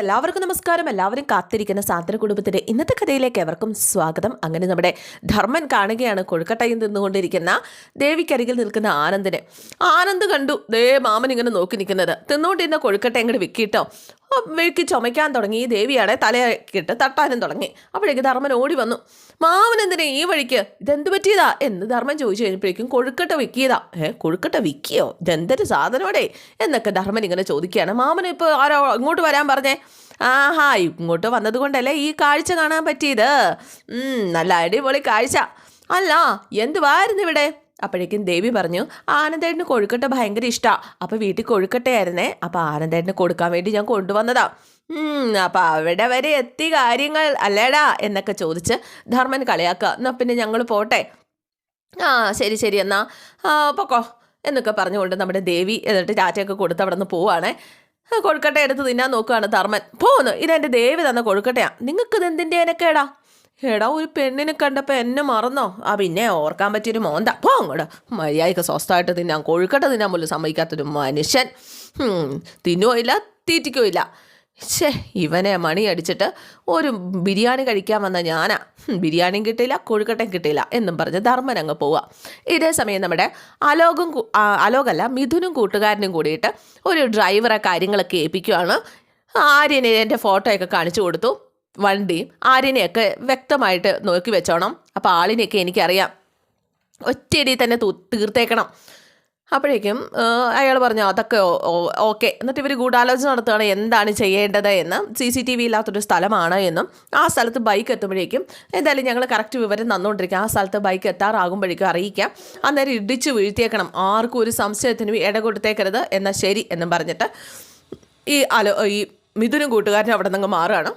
എല്ലാവർക്കും നമസ്കാരം. എല്ലാവരും കാത്തിരിക്കുന്ന സാന്ത്വന കുടുംബത്തിന്റെ ഇന്നത്തെ കഥയിലേക്ക് എവർക്കും സ്വാഗതം. അങ്ങനെ നമ്മുടെ ധർമ്മൻ കാണുകയാണ് കൊഴുക്കട്ടയിൽ നിന്നുകൊണ്ടിരിക്കുന്ന ദേവിക്കരികിൽ നിൽക്കുന്ന ആനന്ദിനെ. ആനന്ദ് കണ്ടു. ദേ മാമൻ ഇങ്ങനെ നോക്കി നിൽക്കുന്നത്. തിന്നുകൊണ്ടിരുന്ന കൊഴുക്കട്ട ഇങ്ങോട്ട് വിക്കിട്ടോ. വെഴുക്കി ചുമയ്ക്കാൻ തുടങ്ങി. ഈ ദേവിയാണെ തലയാക്കിയിട്ട് തട്ടാനും തുടങ്ങി. അപ്പോഴേക്ക് ധർമ്മൻ ഓടി വന്നു. മാമൻ എന്തിനാ ഈ വഴിക്ക്? ഇതെന്ത് പറ്റിയതാ? എന്ന് ധർമ്മൻ ചോദിച്ചു കഴിഞ്ഞപ്പോഴേക്കും കൊഴുക്കട്ട വിക്കിയതാ. ഏ കൊഴുക്കട്ട വിക്കിയോ? ഇതെന്തൊരു സാധനമോടെ? എന്നൊക്കെ ധർമ്മൻ ഇങ്ങനെ ചോദിക്കുകയാണ്. മാമൻ ഇപ്പോൾ ആരോ ഇങ്ങോട്ട് വരാൻ പറഞ്ഞേ? ആഹാ ഇങ്ങോട്ട് വന്നതുകൊണ്ടല്ലേ ഈ കാഴ്ച കാണാൻ പറ്റിയത്? നല്ല അടിപൊളി കാഴ്ച. അല്ല എന്തുവായിരുന്നു ഇവിടെ? അപ്പോഴേക്കും ദേവി പറഞ്ഞു ആനന്ദേട്ടന് കൊഴുക്കട്ട ഭയങ്കര ഇഷ്ടമാണ് അപ്പോൾ വീട്ടിൽ കൊഴുക്കട്ടയായിരുന്നേ. അപ്പോൾ ആനന്ദേട്ടന് കൊടുക്കാൻ വേണ്ടി ഞാൻ കൊണ്ടുവന്നതാ. അപ്പോൾ അപ്പൊ അവിടെ വരെ എത്തി കാര്യങ്ങൾ അല്ലേടാ എന്നൊക്കെ ചോദിച്ച് ധർമ്മൻ കളിയാക്കുക. എന്നാ പിന്നെ ഞങ്ങൾ പോട്ടെ. ആ ശരി ശരി എന്നാ. പൊക്കോ. എന്നൊക്കെ പറഞ്ഞുകൊണ്ട് നമ്മുടെ ദേവി എന്നിട്ട് ചാറ്റയൊക്കെ കൊടുത്ത് അവിടെ നിന്ന് ആ, കൊഴുക്കട്ട എടുത്ത് തിന്നാൻ നോക്കുകയാണ് ധർമ്മൻ. പോന്ന് ഇതെന്റെ ദേവി തന്ന കൊഴുക്കട്ടയാ. നിങ്ങൾക്ക് ഇത് എന്തിന്റെ എനക്കേടാ? എടാ ഒരു പെണ്ണിനെ കണ്ടപ്പോൾ എന്നെ മറന്നോ? ആ പിന്നെ ഓർക്കാൻ പറ്റിയൊരു മോന്ത. പോ അങ്ങോട്ട്. മര്യാദയ്ക്ക് സ്വസ്ഥമായിട്ട് തിന്നാൻ കൊഴുക്കട്ട തിന്നാൻ പോലും സമ്മതിക്കാത്തൊരു മനുഷ്യൻ. ഹും, തിന്നുവോ ഇല്ല തീറ്റിക്കോ ഇല്ല ഛേ ഇവനെ മണി അടിച്ചിട്ട് ഒരു ബിരിയാണി കഴിക്കാൻ വന്ന ഞാനാ. ബിരിയാണിയും കിട്ടിയില്ല കൊഴുക്കട്ടയും കിട്ടിയില്ല എന്നും പറഞ്ഞ് ധർമ്മൻ അങ്ങ് പോവുക ഇതേ സമയം നമ്മുടെ അലോകും അലോകല്ല മിഥുനും കൂട്ടുകാരനും കൂടിയിട്ട് ഒരു ഡ്രൈവറെ കാര്യങ്ങളൊക്കെ ഏൽപ്പിക്കുവാണ്. ആര്യനെ എന്റെ ഫോട്ടോയൊക്കെ കാണിച്ചു കൊടുത്തു. വണ്ടിയും ആര്യനെയൊക്കെ വ്യക്തമായിട്ട് നോക്കി വെച്ചോണം. അപ്പോൾ ആളിനെയൊക്കെ എനിക്കറിയാം. ഒറ്റയടി തന്നെ തീർത്തേക്കണം. അപ്പോഴേക്കും അയാൾ പറഞ്ഞു അതൊക്കെ ഓക്കെ. എന്നിട്ട് ഇവർ ഗൂഢാലോചന നടത്തുകയാണ് എന്താണ് ചെയ്യേണ്ടത് എന്ന്. സി സി ടി വി ഇല്ലാത്തൊരു സ്ഥലമാണ് എന്നും. ആ സ്ഥലത്ത് ബൈക്ക് എത്തുമ്പോഴേക്കും എന്തായാലും ഞങ്ങൾ കറക്റ്റ് വിവരം തന്നുകൊണ്ടിരിക്കുക ആ സ്ഥലത്ത് ബൈക്ക് എത്താറാകുമ്പോഴേക്കും അറിയിക്കാം. അന്നേരം ഇടിച്ച് വീഴ്ത്തിയേക്കണം. ആർക്കും ഒരു സംശയത്തിനും ഇട കൊടുത്തേക്കരുത് എന്നാൽ ശരി എന്നും പറഞ്ഞിട്ട് ഈ അലോ ഈ മിഥുനും കൂട്ടുകാരനും അവിടെ നിന്ന് മാറുകയാണ്.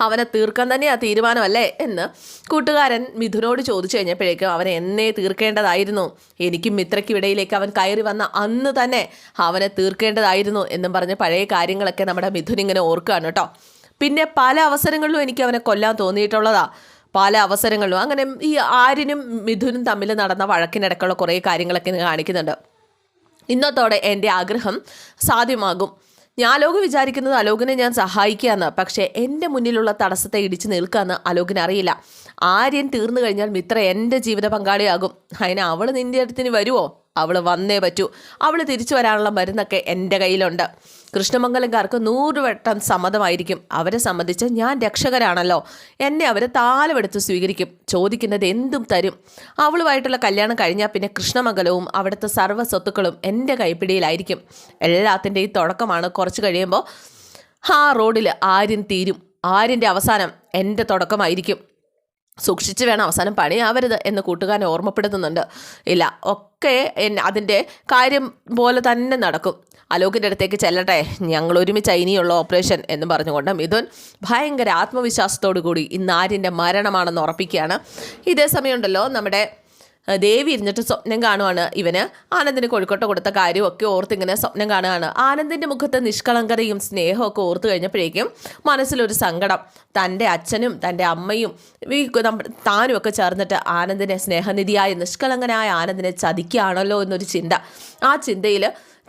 അവനെ തീർക്കാൻ തന്നെയാ തീരുമാനമല്ലേ എന്ന് കൂട്ടുകാരൻ മിഥുനോട് ചോദിച്ചു കഴിഞ്ഞപ്പോഴേക്കും അവനെ എന്നേ തീർക്കേണ്ടതായിരുന്നു. എനിക്കും മിത്രയ്ക്കും ഇടയിലേക്ക് അവൻ കയറി വന്ന അന്ന് തന്നെ അവനെ തീർക്കേണ്ടതായിരുന്നു എന്നും പറഞ്ഞ പഴയ കാര്യങ്ങളൊക്കെ നമ്മുടെ മിഥുൻ ഇങ്ങനെ ഓർക്കുകയാണ് കേട്ടോ. പിന്നെ പല അവസരങ്ങളിലും എനിക്ക് അവനെ കൊല്ലാൻ തോന്നിയിട്ടുള്ളതാ. പല അവസരങ്ങളിലും. അങ്ങനെ ഈ ആര്യനും മിഥുനും തമ്മിൽ നടന്ന വഴക്കിനിടക്കുള്ള കുറേ കാര്യങ്ങളൊക്കെ കാണിക്കുന്നുണ്ട്. ഇന്നത്തോടെ എന്റെ ആഗ്രഹം സാധ്യമാകും. ഞാൻ അലോക് വിചാരിക്കുന്നത് അലോകിനെ ഞാൻ സഹായിക്കാന്ന് പക്ഷേ എന്റെ മുന്നിലുള്ള തടസ്സത്തെ ഇടിച്ചു നിൽക്കാന്ന് അലോകിന് അറിയില്ല. ആര്യൻ തീർന്നു കഴിഞ്ഞാൽ മിത്ര എന്റെ ജീവിത പങ്കാളിയാകും. അതിന് അവൾ നിന്റെ അടുത്തിന് വരുമോ അവൾ വന്നേ പറ്റൂ. അവൾ തിരിച്ചു വരാനുള്ള മരുന്നൊക്കെ എന്റെ കയ്യിലുണ്ട്. കൃഷ്ണമംഗലംകാർക്ക് നൂറ് വട്ടം സമ്മതമായിരിക്കും. അവരെ സംബന്ധിച്ച് ഞാൻ രക്ഷകരാണല്ലോ. എന്നെ അവരെ താലമെടുത്ത് സ്വീകരിക്കും. ചോദിക്കുന്നത് എന്തും തരും. അവളുമായിട്ടുള്ള കല്യാണം കഴിഞ്ഞാൽ പിന്നെ കൃഷ്ണമംഗലവും അവിടുത്തെ സർവ സ്വത്തുക്കളും എന്റെ കൈപ്പിടിയിലായിരിക്കും. എല്ലാത്തിന്റെയും തുടക്കമാണ് കുറച്ച് കഴിയുമ്പോൾ ആ റോഡിൽ ആര്യൻ തീരും. ആര്യന്റെ അവസാനം എന്റെ തുടക്കമായിരിക്കും. സൂക്ഷിച്ച് വേണം അവസാനം പണിയാവരുത് എന്ന് കൂട്ടുകാരൻ ഓർമ്മപ്പെടുത്തുന്നുണ്ട്. ഇല്ല ഒക്കെ അതിന്റെ കാര്യം പോലെ തന്നെ നടക്കും. അലോകിന്റെ അടുത്തേക്ക് ചെല്ലട്ടെ. ഞങ്ങൾ ഒരുമിച്ച് ഇനിയുള്ള ഓപ്പറേഷൻ എന്ന് പറഞ്ഞുകൊണ്ട് മിഥുൻ ഭയങ്കര ആത്മവിശ്വാസത്തോടു കൂടി ഇന്ന് ആര്യന്റെ മരണമാണെന്ന് ഉറപ്പിക്കുകയാണ്. ഇതേ സമയമുണ്ടല്ലോ നമ്മുടെ ദേവി ഇരുന്നിട്ട് സ്വപ്നം കാണുവാണ് ഇവന്. ആനന്ദിന് കോഴിക്കോട്ട് കൊടുത്ത കാര്യമൊക്കെ ഓർത്തിങ്ങനെ സ്വപ്നം കാണുകയാണ്. ആനന്ദിന്റെ മുഖത്ത് നിഷ്കളങ്കതയും സ്നേഹവും ഒക്കെ ഓർത്ത് കഴിഞ്ഞപ്പോഴേക്കും മനസ്സിലൊരു സങ്കടം. തന്റെ അച്ഛനും തന്റെ അമ്മയും താനും ഒക്കെ ചേർന്നിട്ട് ആനന്ദിനെ സ്നേഹനിധിയായ നിഷ്കളങ്കനായ ആനന്ദിനെ ചതിക്കുകയാണല്ലോ എന്നൊരു ചിന്ത. ആ ചിന്തയിൽ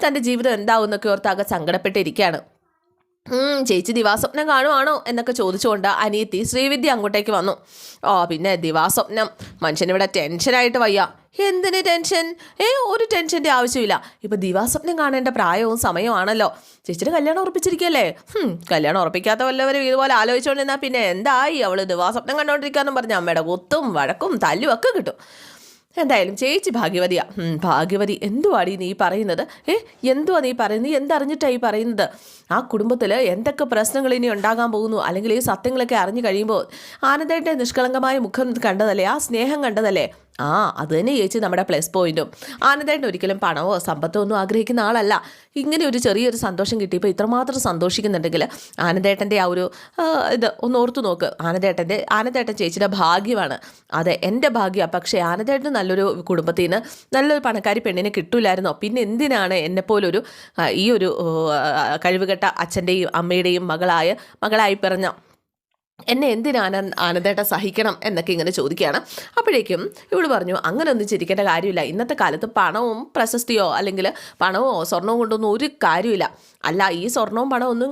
തന്റെ ജീവിതം എന്താവും എന്നൊക്കെ ഓർത്ത് ആകെ സങ്കടപ്പെട്ടിരിക്കുകയാണ്. ചേച്ചി ദിവാസ്വപ്നം കാണുവാണോ എന്നൊക്കെ ചോദിച്ചുകൊണ്ട് അനിയത്തി ശ്രീവിദ്യ അങ്ങോട്ടേക്ക് വന്നു. ഓ പിന്നെ ദിവാസ്വപ്നം. മനുഷ്യനിവിടെ ടെൻഷനായിട്ട് വയ്യ. എന്തിന് ടെൻഷൻ? ഏ ഒരു ടെൻഷന്റെ ആവശ്യമില്ല. ഇപ്പം ദിവാസ്വപ്നം കാണേണ്ട പ്രായവും സമയമാണല്ലോ. ചേച്ചിയുടെ കല്യാണം ഉറപ്പിച്ചിരിക്കല്ലേ? കല്യാണം ഉറപ്പിക്കാത്ത വല്ലവരും ഇതുപോലെ ആലോചിച്ചുകൊണ്ടിരുന്നാൽ പിന്നെ എന്തായി അവൾ ദിവാസ്വപ്നം കണ്ടുകൊണ്ടിരിക്കാന്നും പറഞ്ഞ അമ്മയുടെ കുത്തും വഴക്കും തല്ലും ഒക്കെ കിട്ടും. എന്തായാലും ചേച്ചി ഭാഗ്യവതിയാ. ഭാഗ്യവതി എന്തുവാടി നീ പറയുന്നത്? ഏ എന്തുവാ നീ പറയുന്നത്? നീ എന്തറിഞ്ഞിട്ടാ ഈ പറയുന്നത്? ആ കുടുംബത്തിൽ എന്തൊക്കെ പ്രശ്നങ്ങൾ ഇനി ഉണ്ടാകാൻ പോകുന്നു? അല്ലെങ്കിൽ ഈ സത്യങ്ങളൊക്കെ അറിഞ്ഞു കഴിയുമ്പോൾ ആനന്ദയുടെ നിഷ്കളങ്കമായ മുഖം കണ്ടതല്ലേ? ആ സ്നേഹം കണ്ടതല്ലേ? ആ അത് തന്നെ ചേച്ചി നമ്മുടെ പ്ലസ് പോയിന്റും ആനന്ദേട്ടൻ ഒരിക്കലും പണമോ സമ്പത്തോ ഒന്നും ആഗ്രഹിക്കുന്ന ആളല്ല. ഇങ്ങനെ ഒരു ചെറിയൊരു സന്തോഷം കിട്ടിയപ്പോൾ ഇത്രമാത്രം സന്തോഷിക്കുന്നുണ്ടെങ്കിൽ ആനന്ദേട്ടന്റെ ആ ഒരു ഇത് ഒന്ന് ഓർത്തു നോക്ക്. ആനന്ദേട്ടന്റെ ആനന്ദേട്ടൻ ചേച്ചിയുടെ ഭാഗ്യമാണ്. അതെ എന്റെ ഭാഗ്യമാണ് പക്ഷേ ആനന്ദേട്ടന് നല്ലൊരു കുടുംബത്തിൽ നിന്ന് നല്ലൊരു പണക്കാരി പെണ്ണിനെ കിട്ടൂലായിരുന്നോ? പിന്നെ എന്തിനാണ് എന്നെപ്പോലൊരു ഈ ഒരു കഴിവുകെട്ട അച്ഛന്റെയും അമ്മയുടെയും മകളായ മകളായി പിറഞ്ഞ എന്നെ എന്തിനാണ് ആനന്ദേട്ട സഹിക്കണം എന്നൊക്കെ ഇങ്ങനെ ചോദിക്കുകയാണ്. അപ്പോഴേക്കും ഇവൾ പറഞ്ഞു അങ്ങനെ ഒന്നും ചിരിക്കേണ്ട കാര്യമില്ല. ഇന്നത്തെ കാലത്ത് പണവും പ്രശസ്തിയോ അല്ലെങ്കിൽ പണമോ സ്വർണവും കൊണ്ടൊന്നും ഒരു കാര്യമില്ല. അല്ല ഈ സ്വർണവും പണവും ഒന്നും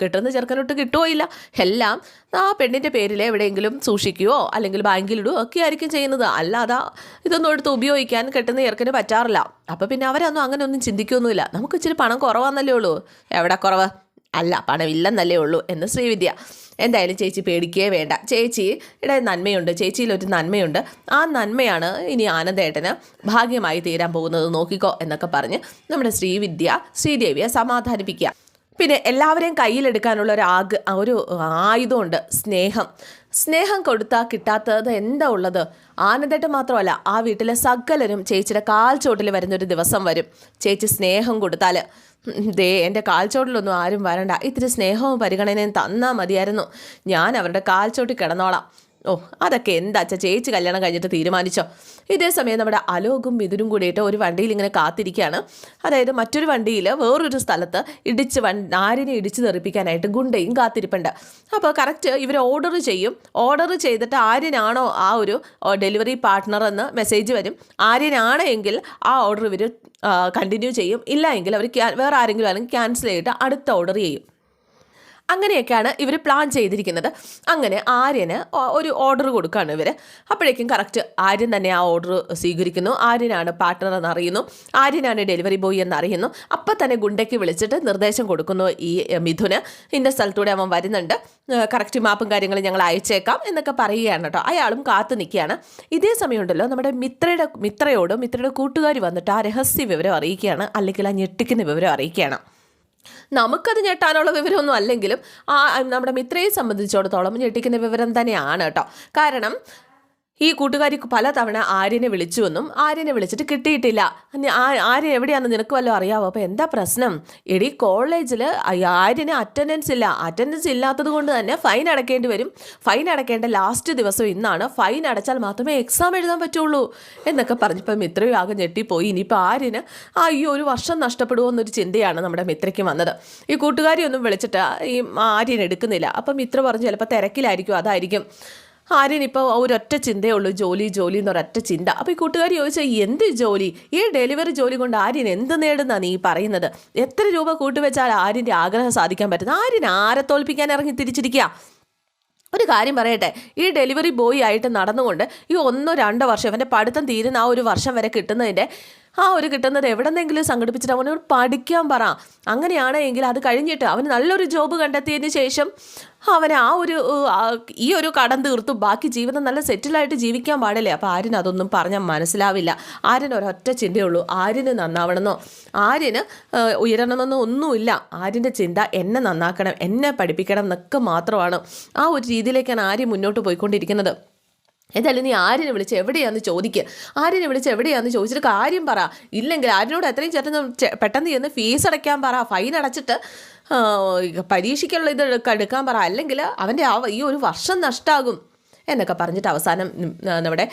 കിട്ടുന്ന ചെറുക്കനോട്ട് കിട്ടുകയോ ഇല്ല. എല്ലാം ആ പെണ്ണിന്റെ പേരിൽ എവിടെയെങ്കിലും സൂക്ഷിക്കുകയോ അല്ലെങ്കിൽ ബാങ്കിലിടുകയോ ഒക്കെ ആയിരിക്കും ചെയ്യുന്നത്. അല്ലാതെ ഇതൊന്നും എടുത്ത് ഉപയോഗിക്കാൻ കിട്ടുന്ന ചെറുക്കന് പറ്റാറില്ല. അപ്പോൾ പിന്നെ അവരൊന്നും അങ്ങനെ ഒന്നും ചിന്തിക്കുകയൊന്നുമില്ല നമുക്ക് ഇച്ചിരി പണം കുറവാന്നല്ലേ ഉള്ളൂ. എവിടെ കുറവ്? അല്ല പണമില്ലെന്നല്ലേ ഉള്ളൂ എന്ന് ശ്രീവിദ്യ. എന്തായാലും ചേച്ചി പേടിക്കേ വേണ്ട. ചേച്ചി ചേച്ചിയുടെ നന്മയുണ്ട്. ചേച്ചിയിൽ ഒരു നന്മയുണ്ട്. ആ നന്മയാണ് ഇനി ആനന്ദേട്ടന് ഭാഗ്യമായി തീരാൻ പോകുന്നത്. നോക്കിക്കോ എന്നൊക്കെ പറഞ്ഞ് നമ്മുടെ ശ്രീവിദ്യ ശ്രീദേവിയെ സമാധാനിപ്പിക്കുക. പിന്നെ എല്ലാവരെയും കയ്യിലെടുക്കാനുള്ള ഒരു ആഗ് ഒരു ആയുധമുണ്ട്. സ്നേഹം. സ്നേഹം കൊടുത്താൽ കിട്ടാത്തത് എന്താ ഉള്ളത്? ആനന്ദട്ട് മാത്രമല്ല ആ വീട്ടിലെ സകലരും ചേച്ചിയുടെ കാൽച്ചോട്ടിൽ വരുന്നൊരു ദിവസം വരും. ചേച്ചി സ്നേഹം കൊടുത്താൽ. ദേ എന്റെ കാൽച്ചോട്ടിലൊന്നും ആരും വരണ്ട. ഇത്തിരി സ്നേഹവും പരിഗണനയും തന്നാൽ മതിയായിരുന്നു. ഞാൻ അവരുടെ കാൽച്ചോട്ടിൽ കിടന്നോളാം. ഓ അതൊക്കെ എന്താ അച്ഛാ ചേച്ചി കല്യാണം കഴിഞ്ഞിട്ട് തീരുമാനിച്ചോ? ഇതേ സമയം നമ്മുടെ അലോകും മിഥുനും കൂടിയിട്ട് ഒരു വണ്ടിയിൽ ഇങ്ങനെ കാത്തിരിക്കുകയാണ്. അതായത് മറ്റൊരു വണ്ടിയിൽ വേറൊരു സ്ഥലത്ത് ഇടിച്ച് വൺ ആരിനെ ഇടിച്ച് തെറിപ്പിക്കാനായിട്ട് ഗുണ്ടയും കാത്തിരിപ്പുണ്ട്. അപ്പോൾ കറക്റ്റ് ഇവർ ഓർഡർ ചെയ്യും. ഓർഡർ ചെയ്തിട്ട് ആര്യനാണോ ആ ഒരു ഡെലിവറി പാർട്ട്ണർ എന്ന് മെസ്സേജ് വരും. ആര്യനാണ് എങ്കിൽ ആ ഓർഡർ ഇവർ കണ്ടിന്യൂ ചെയ്യും. ഇല്ല എങ്കിൽ അവർ വേറെ ആരെങ്കിലും അല്ലെങ്കിൽ ക്യാൻസൽ ചെയ്തിട്ട് അടുത്ത ഓർഡർ ചെയ്യും. അങ്ങനെയൊക്കെയാണ് ഇവർ പ്ലാൻ ചെയ്തിരിക്കുന്നത്. അങ്ങനെ ആര്യന് ഒരു ഓർഡർ കൊടുക്കുകയാണ് ഇവർ അപ്പോഴേക്കും കറക്റ്റ് ആര്യൻ തന്നെ ആ ഓർഡർ സ്വീകരിക്കുന്നു. ആര്യനാണ് പാർട്ട്ണർ എന്നറിയുന്നു. ആര്യനാണ് ഡെലിവറി ബോയ് എന്നറിയുന്നു. അപ്പം തന്നെ ഗുണ്ടയ്ക്ക് വിളിച്ചിട്ട് നിർദ്ദേശം കൊടുക്കുന്നു ഈ മിഥുന്. ഇന്ന സ്ഥലത്തൂടെ അവൻ വരുന്നുണ്ട്. കറക്റ്റ് മാപ്പും കാര്യങ്ങളും ഞങ്ങൾ അയച്ചേക്കാം എന്നൊക്കെ പറയുകയാണ് കേട്ടോ. അയാളും കാത്തു നിൽക്കുകയാണ്. ഇതേ സമയമുണ്ടല്ലോ നമ്മുടെ മിത്രയുടെ മിത്രയോട് മിത്രയുടെ കൂട്ടുകാർ വന്നിട്ട് ആ രഹസ്യ വിവരം അറിയിക്കുകയാണ്. അല്ലെങ്കിൽ ആ ഞെട്ടിക്കുന്ന വിവരം അറിയിക്കുകയാണ്. നമുക്കത് ഞെട്ടാനുള്ള വിവരമൊന്നും അല്ലെങ്കിലും ആ നമ്മുടെ മിത്രയെ സംബന്ധിച്ചിടത്തോളം ഞെട്ടിക്കുന്ന വിവരം തന്നെയാണ് കേട്ടോ. കാരണം ഈ കൂട്ടുകാരി പലതവണ ആര്യനെ വിളിച്ചുവെന്നും ആര്യനെ വിളിച്ചിട്ട് കിട്ടിയിട്ടില്ല. ആര്യൻ എവിടെയാണെന്ന് നിനക്ക് വല്ലതും അറിയാവോ? അപ്പോൾ എന്താ പ്രശ്നം? എടി കോളേജിൽ ആര്യന് അറ്റൻഡൻസ് ഇല്ല. അറ്റൻഡൻസ് ഇല്ലാത്തത് കൊണ്ട് തന്നെ ഫൈൻ അടക്കേണ്ടി വരും. ഫൈൻ അടക്കേണ്ട ലാസ്റ്റ് ദിവസം ഇന്നാണ് ഫൈൻ അടച്ചാൽ മാത്രമേ എക്സാം എഴുതാൻ പറ്റുള്ളൂ എന്നൊക്കെ പറഞ്ഞപ്പോൾ മിത്രയും ആകെ ഞെട്ടിപ്പോയി. ഇനിയിപ്പോൾ ആര്യന് ആ ഈ ഒരു വർഷം നഷ്ടപ്പെടുമോ എന്നൊരു ചിന്തയാണ് നമ്മുടെ മിത്രയ്ക്ക് വന്നത്. ഈ കൂട്ടുകാരി ഒന്നും വിളിച്ചിട്ട് ഈ ആര്യൻ എടുക്കുന്നില്ല. അപ്പം മിത്ര പറഞ്ഞു ചിലപ്പോൾ തിരക്കിലായിരിക്കും അതായിരിക്കും. ആര്യൻ ഇപ്പോൾ ഒരൊറ്റ ചിന്തയേ ഉള്ളൂ ജോലി ജോലി എന്നൊരൊറ്റ ചിന്ത. അപ്പോൾ ഈ കൂട്ടുകാരി ചോദിച്ചാൽ എന്ത് ജോലി? ഈ ഡെലിവറി ജോലി കൊണ്ട് ആര്യൻ എന്ത് നേടുന്ന നീ പറയുന്നത്? എത്ര രൂപ കൂട്ടുവെച്ചാൽ ആര്യന്റെ ആഗ്രഹം സാധിക്കാൻ പറ്റുന്നത്? ആര്യൻ ആരെ തോൽപ്പിക്കാൻ ഇറങ്ങി തിരിച്ചിരിക്കുക ഒരു കാര്യം പറയട്ടെ ഈ ഡെലിവറി ബോയ് ആയിട്ട് നടന്നുകൊണ്ട് ഈ ഒന്നോ രണ്ടോ വർഷം അവന്റെ പഠിത്തം തീരുന്ന ആ ഒരു വർഷം വരെ കിട്ടുന്നതിന്റെ ആ ഒരു കിട്ടുന്നത് എവിടെന്നെങ്കിലും സംഘടിപ്പിച്ചിട്ട് അവനോട് പഠിക്കാൻ പറ. അങ്ങനെയാണെങ്കിൽ അത് കഴിഞ്ഞിട്ട് അവന് നല്ലൊരു ജോബ് കണ്ടെത്തിയതിന് ശേഷം അവന് ആ ഒരു ഈ ഒരു കടം തീർത്തു. ബാക്കി ജീവിതം നല്ല സെറ്റിലായിട്ട് ജീവിക്കാൻ പാടില്ലേ? അപ്പോൾ ആര്യന് അതൊന്നും പറഞ്ഞാൽ മനസ്സിലാവില്ല. ആര്യന് ഒരൊറ്റ ചിന്തയുള്ളൂ. ആര്യന് നന്നാവണമെന്നോ? ആര്യന് ഉയരണമെന്നോ ഒന്നുമില്ല. ആര്യന്റെ ചിന്ത എന്നെ നന്നാക്കണം എന്നെ പഠിപ്പിക്കണം എന്നൊക്കെ മാത്രമാണ്. ആ ഒരു രീതിയിലേക്കാണ് ആര്യൻ മുന്നോട്ട് പോയിക്കൊണ്ടിരിക്കുന്നത്. എന്തായാലും നീ ആര്യനെ വിളിച്ച് എവിടെയാന്ന് ചോദിക്കുക ആര്യനെ വിളിച്ച് എവിടെയാന്ന് ചോദിച്ചിട്ട് കാര്യം പറ. ഇല്ലെങ്കിൽ ആര്യനോട് എത്രയും ചേട്ടൻ പെട്ടെന്ന് ചെന്ന് ഫീസ് അടയ്ക്കാൻ പറ. ഫൈൻ അടച്ചിട്ട് പരീക്ഷയ്ക്കുള്ള ഇത് എടുക്ക- എടുക്കാൻ പറ. അല്ലെങ്കിൽ അവന്റെ ആ ഈ ഒരു വർഷം നഷ്ടമാകും എന്നൊക്കെ പറഞ്ഞിട്ട് അവസാനം നമ്മുടെ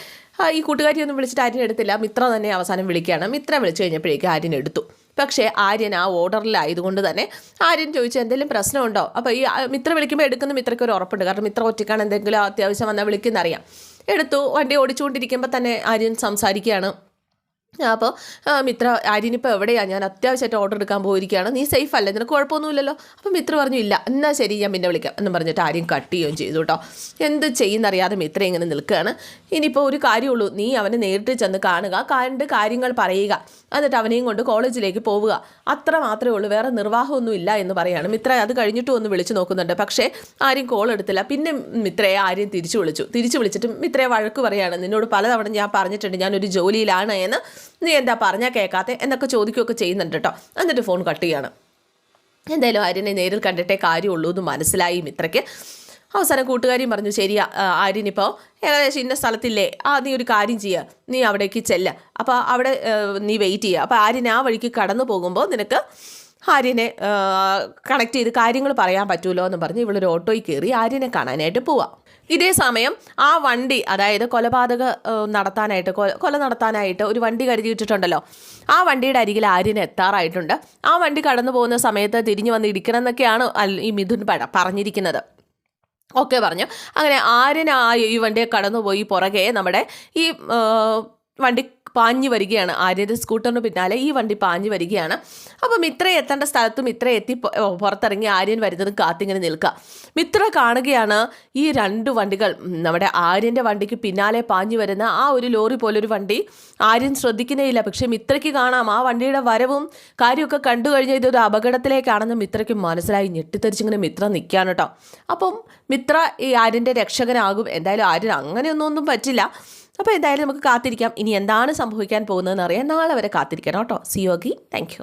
ഈ ഈ കൂട്ടുകാരിയൊന്നും വിളിച്ചിട്ട് ആര്യൻ എടുത്തില്ല. മിത്ര തന്നെ അവസാനം വിളിക്കുകയാണ്. മിത്ര വിളിച്ചു കഴിഞ്ഞപ്പോഴേക്കും ആര്യൻ എടുത്തു. പക്ഷേ ആര്യൻ ആ ഓർഡറിലായതുകൊണ്ട് തന്നെ ആര്യൻ ചോദിച്ചു എന്തെങ്കിലും പ്രശ്നമുണ്ടോ? അപ്പോൾ ഈ മിത്ര വിളിക്കുമ്പോൾ എടുക്കുന്ന മിത്രയ്ക്ക് ഒരു ഉറപ്പുണ്ട്. കാരണം മിത്ര ഒറ്റയ്ക്കാണ് എന്തെങ്കിലും അത്യാവശ്യം വന്നാൽ വിളിക്കുന്നറിയാം. എടുത്തു വണ്ടി ഓടിച്ചുകൊണ്ടിരിക്കുമ്പോൾ തന്നെ ആര്യൻ സംസാരിക്കുകയാണ്. അപ്പോൾ മിത്ര ആര്യനിപ്പോൾ എവിടെയാണ് ഞാൻ അത്യാവശ്യമായിട്ട് ഓർഡർ എടുക്കാൻ പോയിരിക്കുകയാണ്. നീ സേഫ് അല്ലേ? നിനക്ക് കുഴപ്പമൊന്നുമില്ലല്ലോ? അപ്പം മിത്ര പറഞ്ഞു ഇല്ല എന്നാൽ ശരി ഞാൻ പിന്നെ വിളിക്കാം. എന്ന് പറഞ്ഞിട്ട് ആര്യം കട്ട് ചെയ്യുകയും ചെയ്തു കേട്ടോ. എന്ത് ചെയ്യുന്നറിയാതെ മിത്ര ഇങ്ങനെ നിൽക്കുകയാണ്. ഇനിയിപ്പോൾ ഒരു കാര്യമുള്ളൂ നീ അവനെ നേരിട്ട് ചെന്ന് കാണുക കണ്ട് കാര്യങ്ങൾ പറയുക. എന്നിട്ട് അവനെയും കൊണ്ട് കോളേജിലേക്ക് പോവുക. അത്ര മാത്രമേ ഉള്ളൂ വേറെ നിർവാഹമൊന്നും ഇല്ല എന്ന് പറയാണ്. മിത്ര അത് കഴിഞ്ഞിട്ടും ഒന്ന് വിളിച്ചു നോക്കുന്നുണ്ട്. പക്ഷേ ആരും കോൾ എടുത്തില്ല. പിന്നെ മിത്രയെ ആര്യം തിരിച്ചു വിളിച്ചു. തിരിച്ചു വിളിച്ചിട്ട് മിത്രയെ വഴക്ക് പറയാണ്. നിന്നോട് പലതവണ ഞാൻ പറഞ്ഞിട്ടുണ്ട് ഞാനൊരു ജോലിയിലാണ് എന്ന്. നീ എന്താ പറഞ്ഞാൽ കേൾക്കാത്തെ എന്നൊക്കെ ചോദിക്കുകയൊക്കെ ചെയ്യുന്നുണ്ട് കേട്ടോ. എന്നിട്ട് ഫോൺ കട്ട് ചെയ്യാണ്. എന്തായാലും ആര്യനെ നേരിൽ കണ്ടിട്ടേ കാര്യമുള്ളൂ എന്ന് മനസ്സിലായി ഇത്രയ്ക്ക് അവസാനം കൂട്ടുകാരിയും പറഞ്ഞു ശരിയാ ആര്യനിപ്പോൾ ഏകദേശം ഇന്ന സ്ഥലത്തില്ലേ? ആ നീ ഒരു കാര്യം ചെയ്യുക നീ അവിടേക്ക് ചെല്ല. അപ്പോൾ അവിടെ നീ വെയിറ്റ് ചെയ്യുക അപ്പോൾ ആര്യൻ ആ വഴിക്ക് കടന്നു പോകുമ്പോൾ നിനക്ക് ആര്യനെ കണക്ട് ചെയ്ത് കാര്യങ്ങൾ പറയാൻ പറ്റുമല്ലോ എന്ന് പറഞ്ഞ് ഇവളൊരു ഓട്ടോയിൽ കയറി ആര്യനെ കാണാനായിട്ട് പോവാം. ഇതേ സമയം ആ വണ്ടി അതായത് കൊലപാതക നടത്താനായിട്ട് കൊല നടത്താനായിട്ട് ഒരു വണ്ടി കരുതിയിട്ടിട്ടുണ്ടല്ലോ ആ വണ്ടിയുടെ അരികിൽ ആര്യന് എത്താറായിട്ടുണ്ട്. ആ വണ്ടി കടന്നു പോകുന്ന സമയത്ത് തിരിഞ്ഞു വന്ന് ഇടിക്കണം എന്നൊക്കെയാണ് ഈ മിഥുൻ പറഞ്ഞിരിക്കുന്നത്. ഒക്കെ പറഞ്ഞു. അങ്ങനെ ആര്യൻ ആ ഈ വണ്ടിയെ കടന്നുപോയി പുറകെ നമ്മുടെ ഈ വണ്ടി പാഞ്ഞു വരികയാണ്. ആര്യന്റെ സ്കൂട്ടറിന് പിന്നാലെ ഈ വണ്ടി പാഞ്ഞു വരികയാണ്. അപ്പം മിത്ര എത്തേണ്ട സ്ഥലത്തും മിത്ര എത്തി പുറത്തിറങ്ങി ആര്യൻ വരുന്നതും കാത്തിങ്ങനെ നിൽക്കുക. മിത്ര കാണുകയാണ് ഈ രണ്ട് വണ്ടികൾ. നമ്മുടെ ആര്യന്റെ വണ്ടിക്ക് പിന്നാലെ പാഞ്ഞു വരുന്ന ആ ഒരു ലോറി പോലൊരു വണ്ടി. ആര്യൻ ശ്രദ്ധിക്കുന്നേയില്ല. പക്ഷേ മിത്രയ്ക്ക് കാണാം. ആ വണ്ടിയുടെ വരവും കാര്യമൊക്കെ കണ്ടു കഴിഞ്ഞാൽ ഇതൊരു അപകടത്തിലേക്കാണെന്ന് മിത്രയ്ക്ക് മനസ്സിലായി. ഞെട്ടിത്തെറിച്ചിങ്ങനെ മിത്ര നിൽക്കുകയാണ് കേട്ടോ. അപ്പം മിത്ര ഈ ആര്യന്റെ രക്ഷകനാകും. എന്തായാലും ആര്യൻ അങ്ങനെയൊന്നും ഒന്നും പറ്റില്ല. അപ്പോൾ എന്തായാലും നമുക്ക് കാത്തിരിക്കാം. ഇനി എന്താണ് സംഭവിക്കാൻ പോകുന്നതെന്ന് അറിയാൻ നാളെ വരെ കാത്തിരിക്കണം കേട്ടോ. സിയോഗി താങ്ക്